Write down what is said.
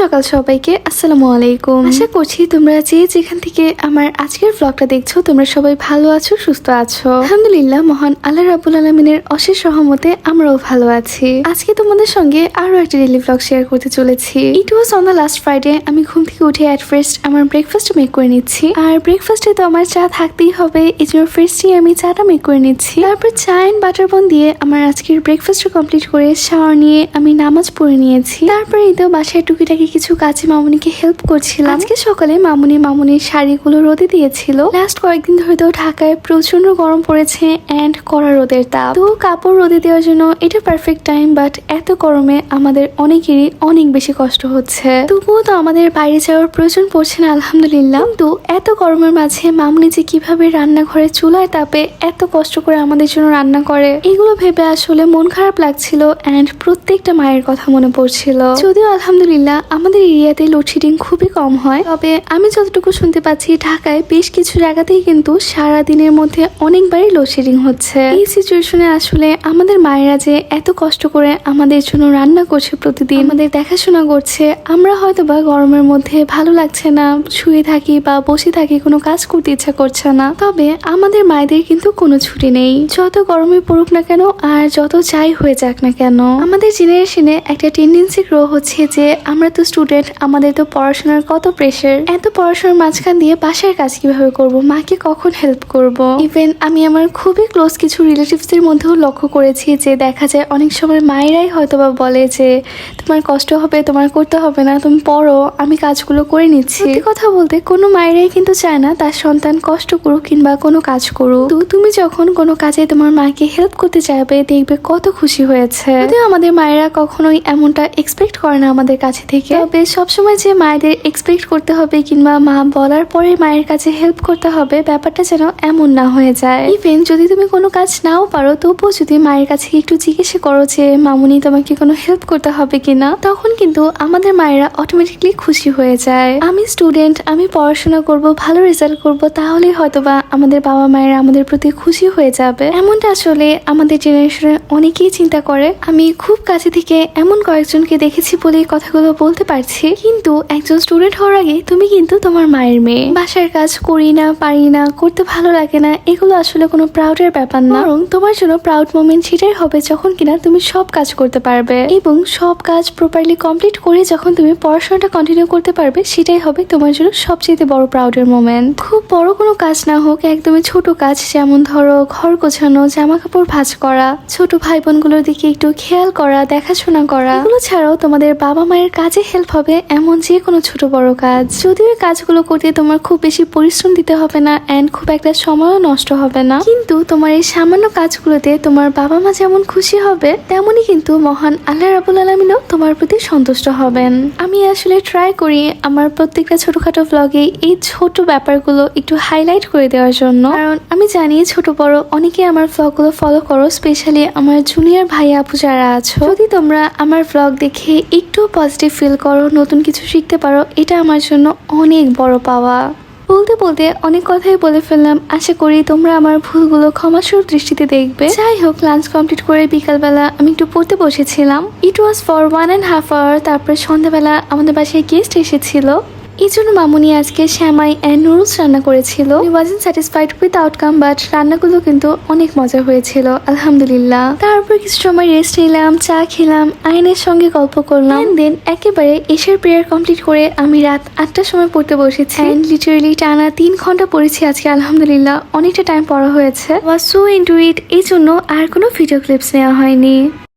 সকাল সবাইকে আসসালামু আলাইকুম। আশা করছি তোমরা যে যেখান থেকে আমার আজকের ব্লগটা দেখছ তোমরা সবাই ভালো আছো সুস্থ আছো। আলহামদুলিল্লাহ মহান আল্লাহ রাবুল আলমিনের অশেষ সহমতে আমরাও ভালো আছি। আজকে তোমাদের সঙ্গে আরও একটা ডেলি ব্লগ শেয়ার করতে চলেছি। It was on the last Friday আমি ঘুম থেকে উঠে অ্যাট ফার্স্ট আমার ব্রেকফাস্ট মেক করে নিচ্ছি। আর ব্রেকফাস্টে তো আমার চা থাকতেই হবে এই জন্য ফার্স্টই আমি চাটা মেক করে নিচ্ছি। তারপর চা এন্ড বাটার বন দিয়ে আমার আজকের ব্রেকফাস্ট কমপ্লিট করে শাওয়ার নিয়ে আমি নামাজ পড়ে নিয়েছি। তারপরে এই তো বাসায় টুকিটাকি কিছু কাজে মামুনিকে হেল্প করছিলাম। আজকে সকালে মামুনি মামুনির শাড়িগুলো রোদে দিয়েছিল। লাস্ট কয়েকদিন ধরে তো ঢাকায় প্রচণ্ড গরম পড়েছে অ্যান্ড কড়া রোদের তাপ। তো কাপড় রোদে দেওয়ার জন্য এটা পারফেক্ট টাইম বাট এত গরমে আমাদের অনেকেরই অনেক বেশি কষ্ট হচ্ছে। তবুও তো আমাদের বাইরে যাওয়ার প্রয়োজন পড়ছে না, আলহামদুলিল্লাহ। কিন্তু এত গরমের মাঝে মামুনি যে কীভাবে রান্নাঘরে চুলায় তাপে এত কষ্ট করে আমাদের জন্য রান্না করে, এগুলো ভেবে আসলে মন খারাপ লাগছিল অ্যান্ড প্রত্যেকটা মায়ের কথা মনে পড়ছিল। যদিও আলহামদুলিল্লাহ আমাদের এরিয়াতে লোডশেডিং খুবই কম হয়। তবে আমি যতটুকু শুনতে পাচ্ছি, ঢাকায় বেশ কিছু জায়গাতেই কিন্তু সারা দিনের মধ্যে অনেকবারই লোডশেডিং হচ্ছে। এই সিচুয়েশনে আসলে আমাদের মায়েরা যে এত কষ্ট করে আমাদের জন্য রান্না করছে প্রতিদিন, আমাদের দেখাশোনা করছে, আমরা হয়তো বা গরমের মধ্যে ভালো লাগছে না, শুয়ে থাকি বা বসে থাকি, কোনো কাজ করতে ইচ্ছা করছে না। তবে আমাদের মায়েদের কিন্তু কোনো ছুটি নেই। যত গরমে পড়ুক না কেন, আর যত চাই হয়ে যাক না কেন, আমাদের জেনারেশনে একটা টেন্ডেন্সি গ্রো হচ্ছে যে আমরা তো স্টুডেন্ট আমাদের তো পড়াশোনার কত প্রেশার এত পড়াশোনার মাঝখান দিয়ে বাসার কাজ কীভাবে করব? মাকে কখন হেল্প করব? ইভেন আমি আমার খুবই ক্লোজ কিছু রিলেটিভসদের মধ্যেও লক্ষ্য করেছি যে দেখা যায় অনেক সময় মায়েরাই হয়তো বা বলে যে, তোমার কষ্ট হবে, তোমার করতে হবে না, তুমি পড়ো, আমি কাজগুলো করে নিচ্ছি। কথা বলতে, কোনো মায়েরাই কিন্তু চায় না তার সন্তান কষ্ট করুক কিংবা কোনো কাজ করুক। তো তুমি যখন কোনো কাজে তোমার মাকে হেল্প করতে চাইবে, দেখবে কত খুশি হয়েছে। যদিও আমাদের মায়েরা কখনোই এমনটা এক্সপেক্ট করে না আমাদের কাছে থেকে তবে সবসময় যে মায়েদের এক্সপেক্ট করতে হবে কিংবা মা বলার পরে মায়ের কাছে হেল্প করতে হবে, ব্যাপারটা যেন এমন না হয়ে যায়। ইভেন যদি তুমি কোনো কাজ নাও পারো, তবুও যদি মায়ের কাছে একটু জিজ্ঞেস করো যে, মামুনি, তোমাকে কোনো হেল্প করতে হবে কিনা? তখন কিন্তু আমাদের মায়েরা অটোমেটিকলি খুশি হয়ে যায়। আমি স্টুডেন্ট আমি পড়াশোনা করব, ভালো রেজাল্ট করব, তাহলে হয়তোবা আমাদের বাবা মায়েরা আমাদের প্রতি খুশি হয়ে যাবে। এমনটা আসলে আমাদের জেনারেশনে অনেকেই চিন্তা করে। আমি খুব কাছে থেকে এমন কয়েকজনকে দেখেছি বলে কথাগুলো বলতে পারছি, কিন্তু একজন স্টুডেন্ট হওয়ার আগে তুমি কিন্তু তোমার মায়ের মেয়ে। বাসার কাজ করি না, পারি না, করতে ভালো লাগে না, এগুলো আসলে কোনো প্রাউডের ব্যাপার না। বরং তোমার জন্য প্রাউড মোমেন্ট সেটাই হবে যখন কিনা তুমি সব কাজ করতে পারবে। এবং সব কাজ প্রপারলি কমপ্লিট করে যখন তুমি পড়াশোনাটা কন্টিনিউ করতে পারবে, সেটাই হবে তোমার জন্য সবচেয়ে বড় প্রাউডের মোমেন্ট খুব বড় কোনো কাজ না হোক, একদমই ছোট কাজ, যেমন ধরো ঘর গোছানো জামা কাপড় ভাঁজ করা, ছোট ভাই বোনগুলোর দিকে একটু খেয়াল করা, দেখাশোনা করা। এগুলো ছাড়াও তোমাদের বাবা মায়ের কাজে হেল্প হবে, এমন যে কোনো ছোট বড় কাজ। যদিও এই কাজগুলো করতে তোমার খুব বেশি পরিশ্রম দিতে হবে না এন্ড খুব একটা সময়ও নষ্ট হবে না, কিন্তু তোমার এই সামান্য কাজগুলোতে তোমার বাবা মা যেমন খুশি হবে তেমনই কিন্তু মহান আল্লাহ রাবুল আলমিনও তোমার প্রতি সন্তুষ্ট হবেন। আমি আসলে ট্রাই করি আমার প্রত্যেকটা ছোটখাটো ব্লগে এই ছোট ব্যাপারগুলো একটু হাইলাইট করে দেওয়ার জন্য। কারণ আমি জানি ছোট বড় অনেকে আমার ব্লগগুলো ফলো করো স্পেশালি আমার জুনিয়র ভাই আপু যারা আছো। যদি তোমরা আমার ব্লগ দেখে একটু পজিটিভ ফিল করো, নতুন কিছু শিখতে পারো, এটা আমার জন্য অনেক বড় পাওয়া। বলতে বলতে অনেক কথাই বলে ফেললাম। আশা করি তোমরা আমার ভুলগুলো ক্ষমাসুর দৃষ্টিতে দেখবে। যাই হোক লাঞ্চ কমপ্লিট করে বিকালবেলা আমি একটু পড়তে বসেছিলাম। It was for one and half hour তারপরে সন্ধ্যাবেলা আমাদের বাসায় গেস্ট এসেছিল। এই জন্য মামুনি আজকে শ্যামাই অ্যান্ড নুডলস রান্না করেছিল। Wasn't satisfied with outcome but রান্নাগুলো কিন্তু অনেক মজা হয়েছিল, আলহামদুলিল্লাহ। তারপর কিছু সময় রেস্ট নিলাম, চা খেলাম আইনের সঙ্গে গল্প করলাম। দেন একেবারে এশার প্রেয়ার কমপ্লিট করে আমি রাত আটটার সময় পড়তে বসেছি। অ্যান্ড লিটারেলি টানা তিন ঘণ্টা পড়েছি আজকে, আলহামদুলিল্লাহ। অনেকটা টাইম পড়া হয়েছে। ওয়াজ সো ইন্টু ইট এই জন্য আর কোনো ভিডিও ক্লিপস নেওয়া হয়নি।